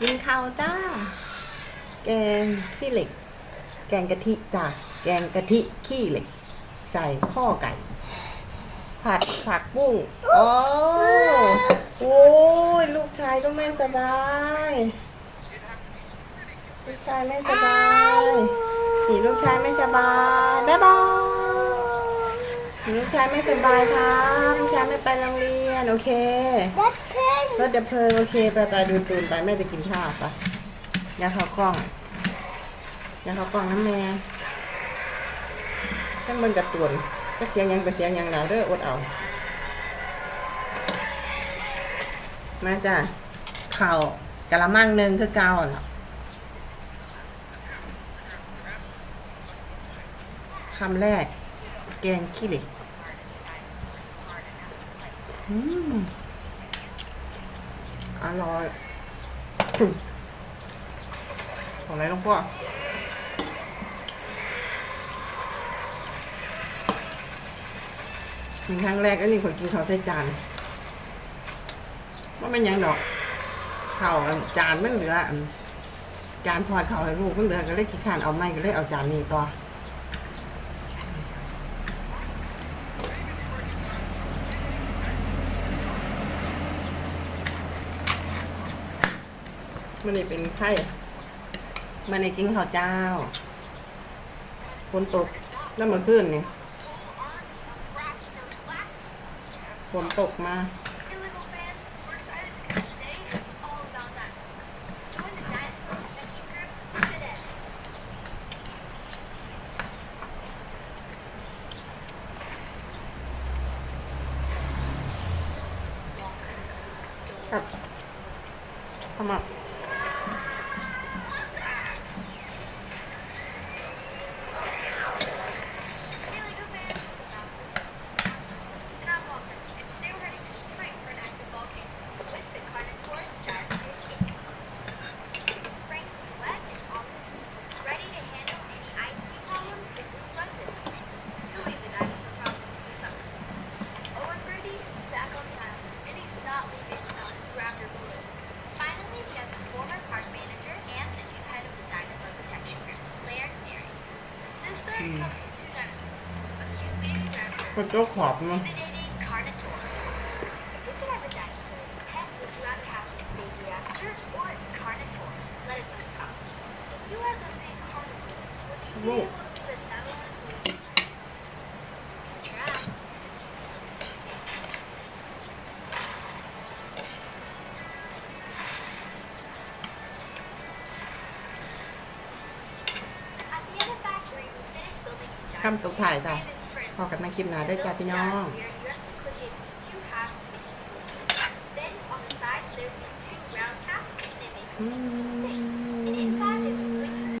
กินข้าวจ้า แกงขี้เหล็ก แกงกะทิจ้าแกงกะทิขี้เหล็ก ใส่ข้อไก่ ผัดผักบุ้งโอ้โอ้ยลูกชายก็ไม่สบาย ลูกชายไม่สบายนี่ลูกชายไม่สบายบ๊ายบายนี่ลูกชายไม่สบายครับลูกชายไม่ไปโรงเรียนโอเค รถดับเพลิงโอเคไปไปดูตูนไปแม่จะกินข้าวปะยาเข้ากล้องยาเข้ากล้องน้ำแม่ต้งเบิ่งการะตูนก็เสียงยังก็เสียงยังแล้วเด้ออดเอา มาจ้ะข้าวกะละมังหนึ่งคือเก่าเนาะคำแรก แกงขี้เหล็ก อืม อร่อยของอะไรลงพ่อมีครั้งแรกก็นี่คนกินข้าวใส่จานว่ามันยังดอกข้าวจานมันเหลือจานทอดข้าวให้ลูกมันเหลือก็เลยขี้ขานเอาไม่ก็เลยเอาจานนี้ต่อ มันนี่เป็นไข่มันนกินข้าวเจ้าฝนตกนั่นเมื่อขึ้นนี่ฝนตกมาครับทำไม คนโจ๊กขอบเนาะ คำสุดท้ายจ้ะพอกันมาคลิปหน้าด้วยจ้ะพี่น้องอืม